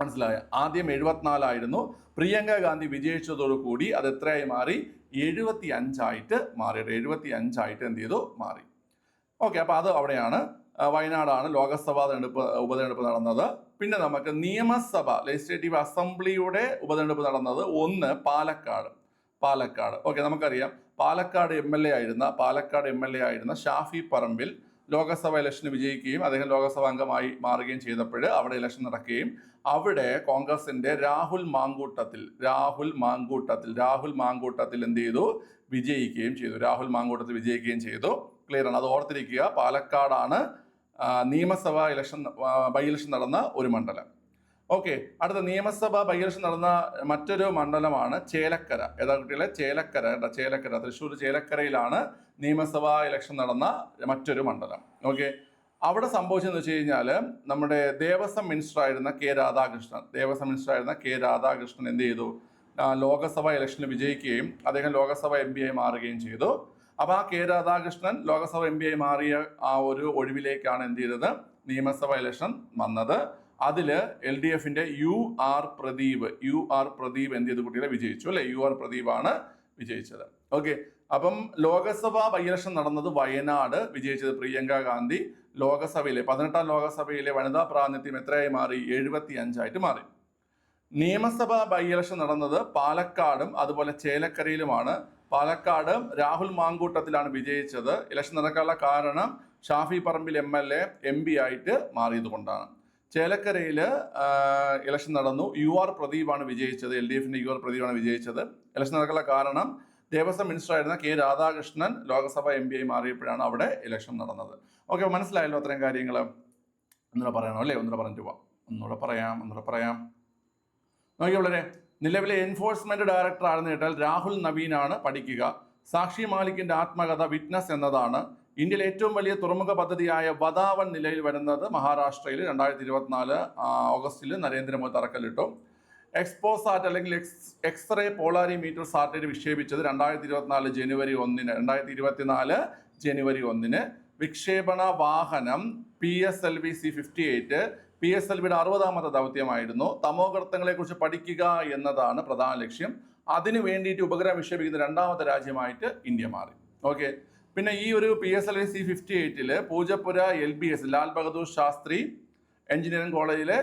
മനസ്സിലായ? ആദ്യം എഴുപത്തിനാലായിരുന്നു. പ്രിയങ്ക ഗാന്ധി വിജയിച്ചതോടുകൂടി അത് എത്രയായി മാറി? എഴുപത്തി അഞ്ചായിട്ട് മാറിയിട്ട് എഴുപത്തി അഞ്ചായിട്ട് എന്ത് ചെയ്തു? മാറി. ഓക്കെ അപ്പോൾ അത് അവിടെയാണ്. വയനാടാണ് ലോകസഭാ തെരഞ്ഞെടുപ്പ് ഉപതെരഞ്ഞെടുപ്പ് നടന്നത്. പിന്നെ നമുക്ക് നിയമസഭ ലെജിസ്ലേറ്റീവ് അസംബ്ലിയുടെ ഉപതെരഞ്ഞെടുപ്പ് നടന്നത് ഒന്ന് പാലക്കാട്. പാലക്കാട്. ഓക്കെ നമുക്കറിയാം. പാലക്കാട് എം എൽ എ ആയിരുന്ന പാലക്കാട് എം എൽ എ ആയിരുന്ന ഷാഫി പറമ്പിൽ ലോകസഭ ഇലക്ഷന് വിജയിക്കുകയും അദ്ദേഹം ലോകസഭ അംഗമായി മാറുകയും ചെയ്തപ്പോൾ അവിടെ ഇലക്ഷൻ നടക്കുകയും അവിടെ കോൺഗ്രസിന്റെ രാഹുൽ മാങ്കൂട്ടത്തിൽ രാഹുൽ മാങ്കൂട്ടത്തിൽ രാഹുൽ മാങ്കൂട്ടത്തിൽ എന്ത് ചെയ്തു? വിജയിക്കുകയും ചെയ്തു. രാഹുൽ മാങ്കൂട്ടത്തിൽ വിജയിക്കുകയും ചെയ്തു. ക്ലിയർ ആണ്? അത് ഓർത്തിരിക്കുക. പാലക്കാടാണ് നിയമസഭാ ഇലക്ഷൻ ബൈ ഇലക്ഷൻ നടന്ന ഒരു മണ്ഡലം. ഓക്കെ അടുത്ത നിയമസഭാ ബൈ ഇലക്ഷൻ നടന്ന മറ്റൊരു മണ്ഡലമാണ് ചേലക്കര. ഏതാ കുട്ടികളെ? ചേലക്കര കേട്ടോ ചേലക്കര. തൃശ്ശൂർ ചേലക്കരയിലാണ് നിയമസഭാ ഇലക്ഷൻ നടന്ന മറ്റൊരു മണ്ഡലം. ഓക്കെ അവിടെ സംഭവിച്ചതെന്ന് വെച്ച് കഴിഞ്ഞാൽ നമ്മുടെ ദേവസ്വം മിനിസ്റ്റർ ആയിരുന്ന കെ രാധാകൃഷ്ണൻ ദേവസ്വം മിനിസ്റ്റർ ആയിരുന്ന കെ രാധാകൃഷ്ണൻ എന്ത് ചെയ്തു? ലോകസഭ ഇലക്ഷനിൽ വിജയിക്കുകയും അദ്ദേഹം ലോകസഭ എം ആയി മാറുകയും ചെയ്തു. അപ്പോൾ ആ K Radhakrishnan Lok Sabha M P ആയി മാറിയ ആ ഒരു ഒഴിവിലേക്കാണ് എന്ത് ചെയ്തത്? നിയമസഭ ഇലക്ഷൻ വന്നത്. അതിൽ എൽ ഡി എഫിന്റെ U R Pradeep U R Pradeep എന്ത് ചെയ്ത്? കുട്ടികളെ വിജയിച്ചു അല്ലെ? യു ആർ പ്രദീപാണ് വിജയിച്ചത്. ഓക്കെ. അപ്പം ലോകസഭാ ബൈ ഇലക്ഷൻ നടന്നത് വയനാട് വിജയിച്ചത് പ്രിയങ്ക ഗാന്ധി ലോകസഭയിലെ പതിനെട്ടാം ലോകസഭയിലെ വനിതാ പ്രാതിനിധ്യം എത്രയായി മാറി? എഴുപത്തി അഞ്ചായിട്ട് മാറി. നിയമസഭാ ബൈ ഇലക്ഷൻ നടന്നത് പാലക്കാടും അതുപോലെ ചേലക്കരയിലുമാണ്. പാലക്കാട് രാഹുൽ മാങ്കൂട്ടത്തിലാണ് വിജയിച്ചത്. ഇലക്ഷൻ നടക്കാനുള്ള കാരണം Shafi Parambil M L A M P ആയിട്ട് മാറിയത് കൊണ്ടാണ് ചേലക്കരയിൽ ഇലക്ഷൻ നടന്നു. യു ആർ പ്രദീപാണ് വിജയിച്ചത്. എൽ ഡി എഫിന്റെ യു ആർ പ്രദീപാണ് വിജയിച്ചത്. ഇലക്ഷൻ നടക്കാനുള്ള കാരണം ദേവസ്വം മിനിസ്റ്റർ ആയിരുന്ന K Radhakrishnan Lok Sabha M P ആയി മാറിയപ്പോഴാണ് അവിടെ ഇലക്ഷൻ നടന്നത്. ഓക്കെ മനസ്സിലായല്ലോ അത്രയും കാര്യങ്ങൾ ഒന്നുകൂടെ പറയണോ? അല്ലേ? ഒന്നുകൂടെ പറഞ്ഞിട്ട് പോവാം. ഒന്നുകൂടെ പറയാം ഒന്നുകൂടെ പറയാം. നോക്കിയ വളരെ നിലവിലെ എൻഫോഴ്സ്മെന്റ് ഡയറക്ടർ ആണെന്ന് കേട്ടാൽ രാഹുൽ നവീനാണ് പഠിക്കുക. സാക്ഷി മാലിക്കിന്റെ ആത്മകഥ വിറ്റ്നസ് എന്നതാണ്. ഇന്ത്യയിലെ ഏറ്റവും വലിയ തുറമുഖ പദ്ധതിയായ വദാവൻ നിലയിൽ വരുന്നത് മഹാരാഷ്ട്രയിൽ രണ്ടായിരത്തി ഇരുപത്തിനാല് ഓഗസ്റ്റിൽ നരേന്ദ്രമോദി തറക്കല്ലിട്ടു. എക്സ്പോസാറ്റ് അല്ലെങ്കിൽ എക്സ് എക്സ്റേ പോളാരിമീറ്റർ സാറ്റലൈറ്റ് വിക്ഷേപിച്ചത് രണ്ടായിരത്തി ഇരുപത്തിനാല് ജനുവരി ഒന്നിന് രണ്ടായിരത്തി ഇരുപത്തിനാല് ജനുവരി ഒന്നിന്. വിക്ഷേപണ വാഹനം P S L V C fifty eight P S L വിയുടെ അറുപതാമത്തെ ദൗത്യമായിരുന്നു. തമോഗർത്തങ്ങളെ കുറിച്ച് പഠിക്കുക എന്നതാണ് പ്രധാന ലക്ഷ്യം. അതിനു വേണ്ടിയിട്ട് ഉപഗ്രഹം വിക്ഷേപിക്കുന്ന രണ്ടാമത്തെ രാജ്യമായിട്ട് ഇന്ത്യ മാറി. ഓക്കെ. പിന്നെ ഈ ഒരു P S L V C fifty എയ്റ്റിൽ Poojappura L B S Lal Bahadur Shastri engineering കോളേജിലെ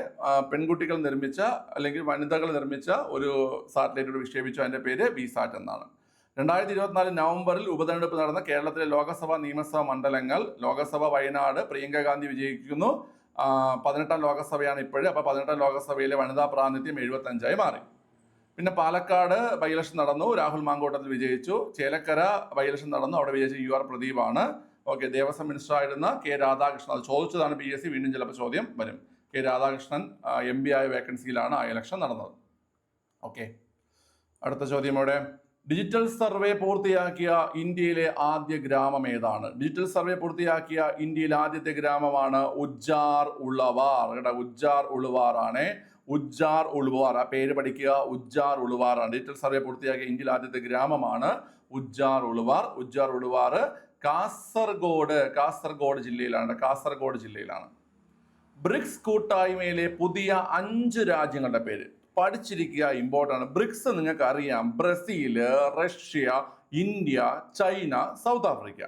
പെൺകുട്ടികൾ നിർമ്മിച്ച അല്ലെങ്കിൽ വനിതകൾ നിർമ്മിച്ച ഒരു സാറ്റലൈറ്റ് വിക്ഷേപിച്ചു. അതിന്റെ പേര് വി സാറ്റ് എന്നാണ്. രണ്ടായിരത്തി ഇരുപത്തിനാല് നവംബറിൽ ഉപതെരഞ്ഞെടുപ്പ് നടന്ന കേരളത്തിലെ ലോകസഭ നിയമസഭാ മണ്ഡലങ്ങൾ ലോകസഭ വയനാട് പ്രിയങ്ക ഗാന്ധി വിജയിക്കുന്നു. പതിനെട്ടാം ലോകസഭയാണ് ഇപ്പോഴും. അപ്പോൾ പതിനെട്ടാം ലോകസഭയിലെ വനിതാ പ്രാതിനിധ്യം എഴുപത്തഞ്ചായി മാറി. പിന്നെ പാലക്കാട് ബൈ ഇലക്ഷൻ നടന്നു. രാഹുൽ മാങ്കോട്ടത്തിൽ വിജയിച്ചു. ചേലക്കര ബൈ ഇലക്ഷൻ നടന്നു. അവിടെ വിജയിച്ച യു ആർ പ്രദീപാണ്. ഓക്കെ ദേവസ്വം മിനിസ്റ്റർ ആയിരുന്ന കെ രാധാകൃഷ്ണൻ. അത് ചോദിച്ചതാണ് പി എസ് സി. വീണ്ടും ചിലപ്പോൾ ചോദ്യം വരും. കെ രാധാകൃഷ്ണൻ എം പി ആയ വേക്കൻസിയിലാണ് ആ ഇലക്ഷൻ നടന്നത്. ഓക്കെ അടുത്ത ചോദ്യം ഇവിടെ ഡിജിറ്റൽ സർവേ പൂർത്തിയാക്കിയ ഇന്ത്യയിലെ ആദ്യ ഗ്രാമം ഏതാണ്? ഡിജിറ്റൽ സർവേ പൂർത്തിയാക്കിയ ഇന്ത്യയിലെ ആദ്യത്തെ ഗ്രാമമാണ് ഉജ്ജാർ ഉളവാർ. കേട്ടോ ഉജ്ജാർ ഉളുവാർ ആണ് ഉജ്ജാർ ഉളുവാർ. ആ പേര് പഠിക്കുക. ഉജ്ജാർ ഉളുവാർ ആണ് ഡിജിറ്റൽ സർവേ പൂർത്തിയാക്കിയ ഇന്ത്യയിലെ ആദ്യത്തെ ഗ്രാമമാണ് ഉജ്ജാർ ഉളുവാർ. ഉജ്ജാർ ഉളുവാർ കാസർഗോഡ് കാസർഗോഡ് ജില്ലയിലാണ്. കാസർഗോഡ് ജില്ലയിലാണ്. ബ്രിക്സ് കൂട്ടായ്മയിലെ പുതിയ അഞ്ച് രാജ്യങ്ങളുടെ പേര്. പഠിച്ചിരിക്കുക ഇമ്പോർട്ടന്റ് ആണ്. ബ്രിക്സ് നിങ്ങൾക്ക് അറിയാം Brazil Russia India China South Africa.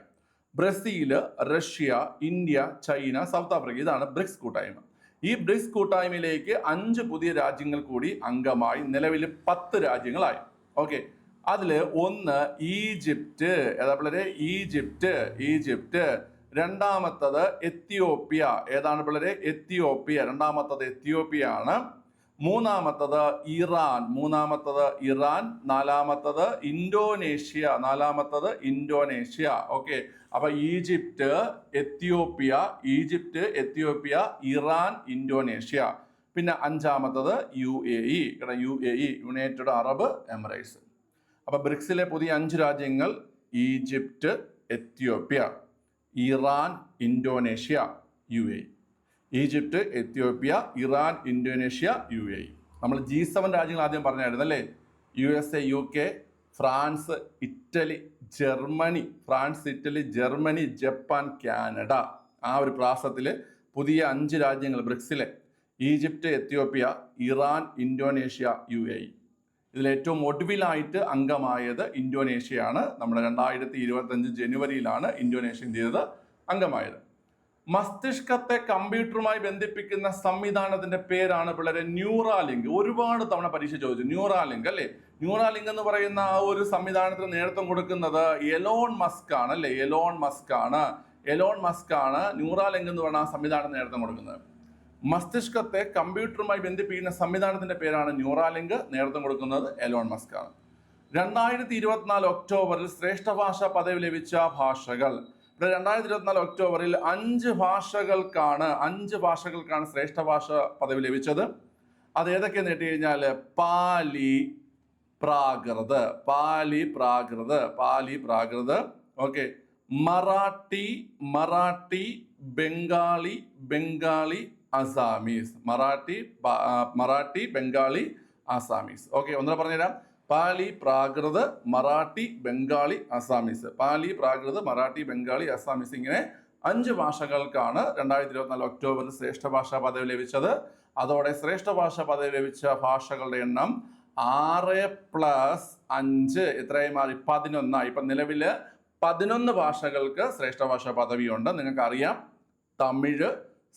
Brazil Russia India China South Africa. ഇതാണ് ബ്രിക്സ് കൂട്ടായ്മ. ഈ ബ്രിക്സ് കൂട്ടായ്മയിലേക്ക് അഞ്ച് പുതിയ രാജ്യങ്ങൾ കൂടി അംഗമായി നിലവിൽ പത്ത് രാജ്യങ്ങളായി. ഓക്കെ. അതിൽ ഒന്ന് ഈജിപ്റ്റ്. ഏതാ ഈജിപ്റ്റ് ഈജിപ്റ്റ്. രണ്ടാമത്തത് എത്തിയോപ്യ ഏതാണ് പിള്ളേരെ? എത്തിയോപ്യ രണ്ടാമത്തത് എത്തിയോപ്യ ആണ്. മൂന്നാമത്തത് ഇറാൻ മൂന്നാമത്തത് ഇറാൻ നാലാമത്തത് ഇന്തോനേഷ്യ നാലാമത്തത് ഇന്തോനേഷ്യ. ഓക്കെ. അപ്പൊ Egypt Ethiopia Egypt Ethiopia Iran Indonesia. പിന്നെ അഞ്ചാമത്തത് U A E. U A E United Arab Emirates. അപ്പൊ ബ്രിക്സിലെ പുതിയ അഞ്ച് രാജ്യങ്ങൾ Egypt Ethiopia Iran Indonesia U A Egypt Ethiopia Iran Indonesia U A നമ്മൾ ജി സെവൻ രാജ്യങ്ങൾ ആദ്യം പറഞ്ഞായിരുന്നു അല്ലേ? U S A U K France Italy Germany. France Italy Germany Japan Canada. ആ ഒരു പ്രാസത്തിൽ പുതിയ അഞ്ച് രാജ്യങ്ങൾ ബ്രിക്സിലെ. Egypt Ethiopia Iran Indonesia U A ഇതിൽ ഏറ്റവും ഒടുവിലായിട്ട് അംഗമായത് ഇന്തോനേഷ്യയാണ്. നമ്മുടെ രണ്ടായിരത്തി ഇരുപത്തഞ്ച് ജനുവരിയിലാണ് ഇന്തോനേഷ്യ എന്ത് ചെയ്തത്? അംഗമായത്. മസ്തിഷ്കത്തെ കമ്പ്യൂട്ടറുമായി ബന്ധിപ്പിക്കുന്ന സംവിധാനത്തിന്റെ പേരാണ് പിള്ളേരെ ന്യൂറാലിങ്ക്. ഒരുപാട് തവണ പരീക്ഷ ചോദിച്ചു. ന്യൂറാലിങ്ക് അല്ലേ? ന്യൂറാലിങ്ക് എന്ന് പറയുന്ന ആ ഒരു സംവിധാനത്തിന് നേതൃത്വം കൊടുക്കുന്നത് എലോൺ മസ്ക് ആണ് അല്ലേ? എലോൺ മസ്ക് ആണ് എലോൺ മസ്ക് ആണ് ന്യൂറാലിങ്ക് എന്ന് പറഞ്ഞ ആ സംവിധാനത്തിന് നേതൃത്വം കൊടുക്കുന്നത്. മസ്തിഷ്കത്തെ കമ്പ്യൂട്ടറുമായി ബന്ധിപ്പിക്കുന്ന സംവിധാനത്തിന്റെ പേരാണ് ന്യൂറാലിങ്ക്. നേതൃത്വം കൊടുക്കുന്നത് എലോൺ മസ്ക് ആണ് രണ്ടായിരത്തി ഇരുപത്തിനാല് ഒക്ടോബറിൽ ശ്രേഷ്ഠ ഭാഷ പദവി ലഭിച്ച ഭാഷകൾ. രണ്ടായിരത്തി ഇരുപത്തിനാല് ഒക്ടോബറിൽ അഞ്ച് ഭാഷകൾക്കാണ് അഞ്ച് ഭാഷകൾക്കാണ് ശ്രേഷ്ഠ ഭാഷ പദവി ലഭിച്ചത്. അത് ഏതൊക്കെ നേട്ടി കഴിഞ്ഞാൽ പാലി പ്രാകൃത് പാലി പ്രാകൃത് പാലി പ്രാകൃത്. ഓക്കെ. മറാഠി മറാഠി ബംഗാളി ബംഗാളി അസാമീസ്. മറാഠി മറാഠി ബംഗാളി അസാമീസ്. ഓക്കെ ഒന്നുകൂടെ പറഞ്ഞുതരാം. പാലി പ്രാകൃത് മറാഠി ബംഗാളി അസാമീസ് പാലി പ്രാകൃത് മറാഠി ബംഗാളി അസാമീസ് ഇങ്ങനെ അഞ്ച് ഭാഷകൾക്കാണ് രണ്ടായിരത്തി ഇരുപത്തിനാല് ഒക്ടോബറിൽ ശ്രേഷ്ഠ ഭാഷാ പദവി ലഭിച്ചത്. അതോടെ ശ്രേഷ്ഠ ഭാഷാ പദവി ലഭിച്ച ഭാഷകളുടെ എണ്ണം ആറ് പ്ലസ് അഞ്ച് എത്രയായി മാറി പതിനൊന്നായി. ഇപ്പം നിലവിൽ പതിനൊന്ന് ഭാഷകൾക്ക് ശ്രേഷ്ഠ ഭാഷാ പദവിയുണ്ട്. നിങ്ങൾക്കറിയാം തമിഴ്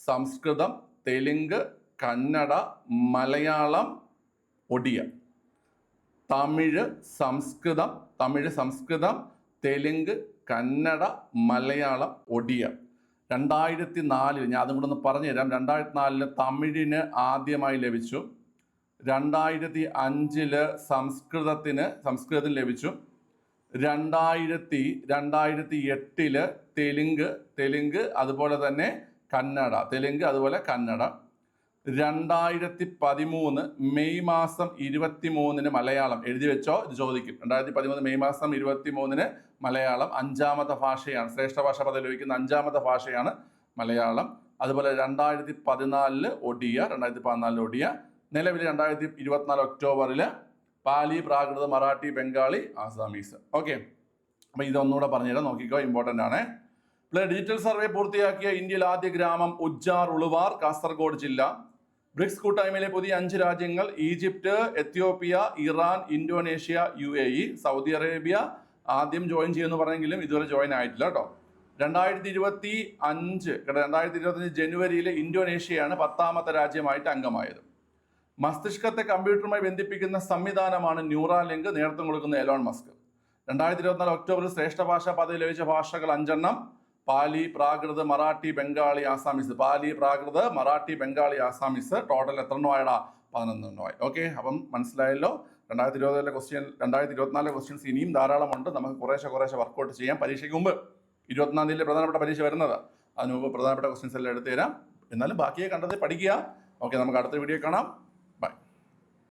സംസ്കൃതം തെലുങ്ക് കന്നഡ മലയാളം ഒഡിയ. തമിഴ് സംസ്കൃതം തമിഴ് സംസ്കൃതം തെലുങ്ക് കന്നഡ മലയാളം ഒഡിയ രണ്ടായിരത്തി നാലിൽ ഞാൻ അതും കൂടെ ഒന്ന് പറഞ്ഞുതരാം. രണ്ടായിരത്തി നാലിൽ തമിഴിന് ആദ്യമായി ലഭിച്ചു. രണ്ടായിരത്തി അഞ്ചിൽ സംസ്കൃതത്തിന് സംസ്കൃതത്തിന് ലഭിച്ചു. രണ്ടായിരത്തി രണ്ടായിരത്തി എട്ടിൽ തെലുങ്ക് തെലുങ്ക് അതുപോലെ തന്നെ കന്നഡ തെലുങ്ക് അതുപോലെ കന്നഡ. രണ്ടായിരത്തി പതിമൂന്ന് മെയ് മാസം ഇരുപത്തി മൂന്നിന് മലയാളം എഴുതി വെച്ചോ? ഇത് ചോദിക്കും. രണ്ടായിരത്തി പതിമൂന്ന് മെയ് മാസം ഇരുപത്തി മൂന്നിന് മലയാളം അഞ്ചാമത്തെ ഭാഷയാണ്. ശ്രേഷ്ഠ ഭാഷ പദവി ലഭിക്കുന്ന അഞ്ചാമത്തെ ഭാഷയാണ് മലയാളം. അതുപോലെ രണ്ടായിരത്തി പതിനാലിൽ ഒഡിയ രണ്ടായിരത്തി പതിനാലിൽ ഒഡിയ നിലവിൽ രണ്ടായിരത്തി ഇരുപത്തിനാല് ഒക്ടോബറിൽ പാലി പ്രാകൃത മറാഠി ബംഗാളി ആസാമീസ്. ഓക്കെ. അപ്പോൾ ഇതൊന്നുകൂടെ പറഞ്ഞുതരാം. നോക്കിക്കോ ഇമ്പോർട്ടന്റ് ആണ്. ഡിജിറ്റൽ സർവേ പൂർത്തിയാക്കിയ ഇന്ത്യയിൽ ആദ്യ ഗ്രാമം ഉജ്ജാർ ഉളുവാർ കാസർഗോഡ് ജില്ല. ബ്രിക്സ് കൂട്ടായ്മയിലെ പുതിയ അഞ്ച് രാജ്യങ്ങൾ Egypt Ethiopia Iran Indonesia U A E Saudi Arabia ആദ്യം ജോയിൻ ചെയ്യുമെന്ന് പറഞ്ഞെങ്കിലും ഇതുവരെ ജോയിൻ ആയിട്ടില്ല കേട്ടോ. രണ്ടായിരത്തി ഇരുപത്തി അഞ്ച് രണ്ടായിരത്തി ഇരുപത്തഞ്ച് ജനുവരിയിൽ ഇന്തോനേഷ്യയാണ് പത്താമത്തെ രാജ്യമായിട്ട് അംഗമായത്. മസ്തിഷ്കത്തെ കമ്പ്യൂട്ടറുമായി ബന്ധിപ്പിക്കുന്ന സംവിധാനമാണ് ന്യൂറാലിങ്ക് നേതൃത്വം കൊടുക്കുന്ന എലോൺ മസ്ക്. രണ്ടായിരത്തി ഇരുപത്തിനാല് ഒക്ടോബറിൽ ശ്രേഷ്ഠ ഭാഷാ പദവി ലഭിച്ച ഭാഷകൾ അഞ്ചെണ്ണം. പാലി പ്രാകൃത് മറാഠി ബംഗാളി ആസാമീസ്. പാലി പ്രാകൃത് മറാഠി ബംഗാളി ആസാമീസ്. ടോട്ടൽ എത്ര എണ്ണമായടാ പതിനൊന്നെണ്ണമായി ഓക്കെ അപ്പം മനസ്സിലായല്ലോ? രണ്ടായിരത്തി ഇരുപതിലെ ക്വസ്റ്റ്യൻ രണ്ടായിരത്തി ഇരുപത്തിനാലിലെ ക്വസ്റ്റ്യൻസ് ഇനിയും ധാരാളമുണ്ട്. നമുക്ക് കുറേശ്ശെ കുറേശ്ശെ വർക്കൗട്ട് ചെയ്യാം. പരീക്ഷയ്ക്ക് മുമ്പ് ഇരുപത്തിനാല് തീയതി പ്രധാനപ്പെട്ട പരീക്ഷ വരുന്നത്. അതിന് മുമ്പ് പ്രധാനപ്പെട്ട ക്വസ്റ്റ്യൻസ് എല്ലാം എടുത്തു തരാം എന്നാലും ബാക്കിയെ കണ്ടത് പഠിക്കുക. ഓക്കെ നമുക്ക് അടുത്ത വീഡിയോ കാണാം.